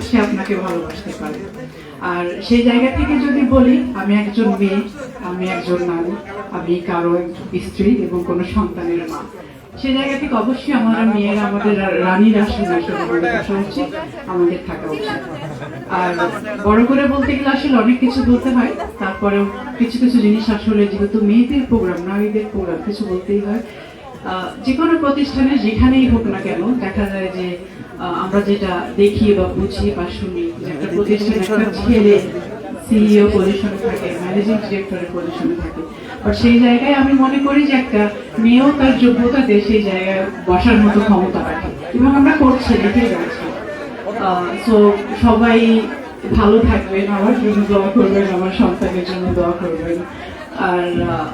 সে আপনাকে ভালোবাসতে পারে। আর সেই জায়গা থেকে যদি বলি, আমি একজন মেয়ে, আমি একজন নারী, আমি কারও স্ত্রী এবং কোনো সন্তানের মা। সে জায়গা থেকে অবশ্যই আমরা মেয়েরা, আমাদের রানীর আসলে উচিত আমাদের থাকা উচিত। আর বড় করে বলতে গেলে আসলে অনেক কিছু বলতে হয়, তারপরেও কিছু কিছু জিনিস আসলে যেহেতু মেয়েদের প্রোগ্রাম নারীদের প্রোগ্রাম কিছু বলতেই হয়। যে কোনো প্রতিষ্ঠানে যেখানেই হোক না কেন, দেখা যায় যে আমরা যেটা দেখি বা বুঝি বা শুনি প্রতিষ্ঠানে ছেলে সিইও পজিশনে থাকে ম্যানেজিং ডিরেক্টরের পজিশনে থাকে আর সেই জায়গায় আমি মনে করি যে একটা মেয়েও তার যোগ্যতাতে সেই জায়গায় বসার মতো ক্ষমতা রাখে। এবং আমরা করছি, দেখে যাচ্ছি। সো সবাই ভালো থাকবেন, আমার জন্য দোয়া করবেন, আমার সন্তানের জন্য দোয়া করবেন। আর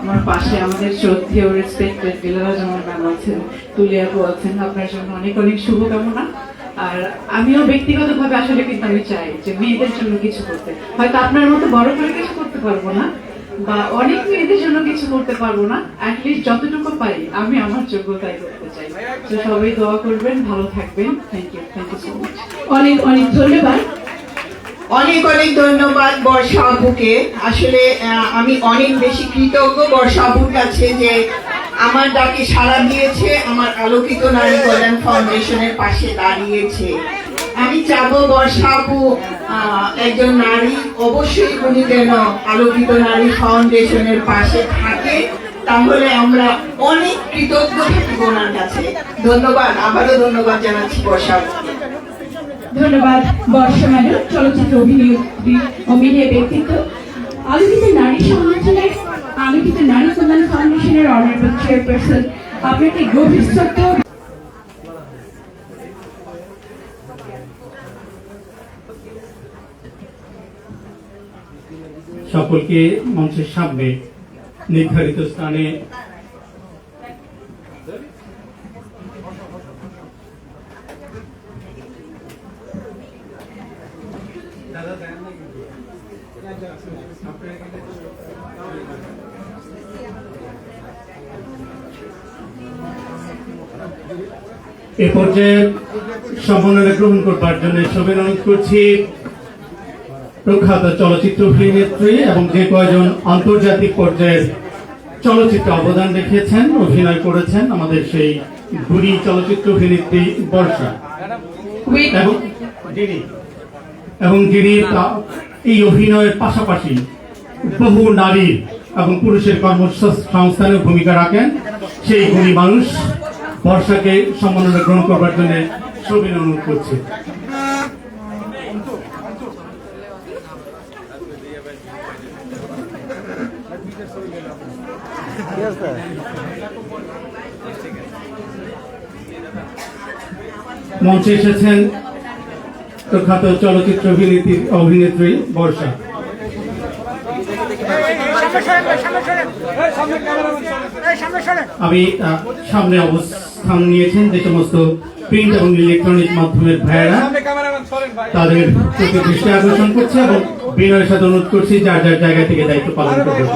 আমার পাশে আমাদের শ্রদ্ধেয় রেসপেক্টেড দিলারা জামার ম্যাম আছেন তুলিয়াপু আছেন, আপনার জন্য অনেক অনেক শুভকামনা। আর আমিও ব্যক্তিগতভাবে আসলে কিন্তু আমি চাই যে মেয়েদের জন্য কিছু করতে। হয়তো আপনার মতো বড় করে কিছু করতে পারব না বা অনেক মেয়েদের জন্য কিছু করতে পারব না অ্যাটলিস্ট যতটুকু পারি, আমি আমার যোগ্যতায় করতে চাই। তো সবাই দোয়া করবেন, ভালো থাকবেন। Thank you thank you so much অনেক অনেক ধন্যবাদ। অনেক অনেক ধন্যবাদ বর্ষা আপুকে আসলে আমি অনেক বেশি কৃতজ্ঞ বর্ষা আপুর কাছে যে আমার ডাকে সাড়া দিয়েছে, আমার আলোকিত নারী কল্যাণ ফাউন্ডেশনের পাশে দাঁড়িয়েছে। আমি চাবো বর্ষা আপু আহ, একজন নারী অবশ্যই উনি যেন আলোকিত নারী ফাউন্ডেশনের পাশে থাকে তাহলে আমরা অনেক কৃতজ্ঞ থাকি ওনার কাছে। ধন্যবাদ আবারও ধন্যবাদ জানাচ্ছি বর্ষা ধন্যবাদ বর্ষা ম্যাডাম চলচ্চিত্র অভিনেত্রী অভিনয় ব্যক্তিত্ব। আলোকিত নারী সংগঠনের আলোকিত নারী কল্যাণ ফাউন্ডেশনের অনারেবল চেয়ারপারসন আপনাকে গভীর শ্রদ্ধা সকলকে মঞ্চের সামনে নির্ধারিত স্থানে এ পর্যায়ে সম্মাননা গ্রহণ করবার জন্য সবাই অনুরোধ করছি প্রখ্যাত চলচ্চিত্র অভিনেত্রী এবং যে কয়জন আন্তর্জাতিক পর্যায়ের চলচ্চিত্রে অবদান রেখেছেন অভিনয় করেছেন আমাদের সেই বুড়ি চলচ্চিত্র অভিনেত্রী বর্ষা। এবং যিনি এবং যিনি এই অভিনয়ের পাশাপাশি বহু নারী এবং পুরুষের কর্মসংস্থানে ভূমিকা রাখেন। সেই গুণী মানুষ বর্ষাকে সম্মাননা গ্রহণ করবার জন্য সবিন অনুরোধ করছি। মঞ্চে এসেছেন প্রখ্যাত চলচ্চিত্র অভিনেত্রী অভিনেত্রী বর্ষা। আমি আহ, সামনে অবস্থান নিয়েছেন যে সমস্ত প্রিন্ট এবং ইলেকট্রনিক মাধ্যমের ভাইয়েরা। তাদের প্রতি দৃষ্টি আকর্ষণ করছে এবং বিনয়ের সাথে অনুরোধ করছি যার যার জায়গা থেকে দায়িত্ব পালন করবার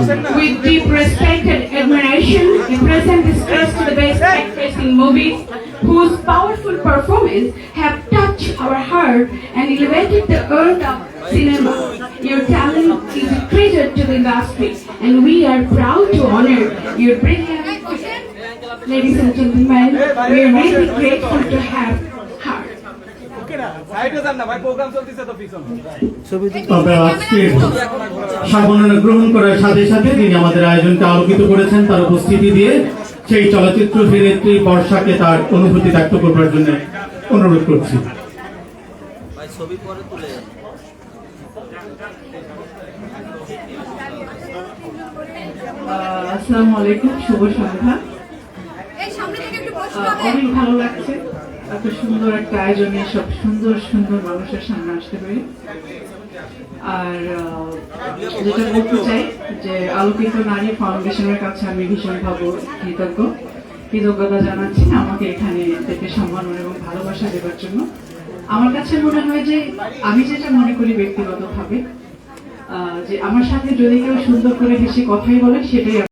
we present this crest to the best actress in movies whose powerful performance have touched our heart and elevated the earth of cinema. Your talent is a treasure to the industry and we are proud to honor your brilliant Ladies and gentlemen, we are really grateful to have তবে আজকে সম্মাননা গ্রহণ করার সাথে সাথে তিনি আমাদের আয়োজনকে আলোকিত করেছেন তার উপস্থিতি দিয়ে সেই চলচ্চিত্র অভিনেত্রী বর্ষাকে তার অনুভূতি ব্যক্ত করবার জন্য অনুরোধ করছি। ছবি পরে তুলে আসসালামু আলাইকুম শুভ সন্ধ্যা। এই সামনে থেকে একটু বসো আহ, অনেক ভালো লাগছে। এত সুন্দর একটা আয়োজনে সব সুন্দর সুন্দর মানুষের সামনে আসতে পারি। আর যেটা বলতে চাই যে আলোকিত নারী ফাউন্ডেশনের কাছে আমি ভীষণভাবে কৃতজ্ঞ। কৃতজ্ঞতা জানাচ্ছি আমাকে এখানে থেকে সম্মান এবং ভালোবাসা দেওয়ার জন্য। আমার কাছে মনে হয় যে আমি যেটা মনে করি ব্যক্তিগতভাবে যে আমার সাথে যদি কেউ সুন্দর করে হেসে কথাই বলে, সেটাই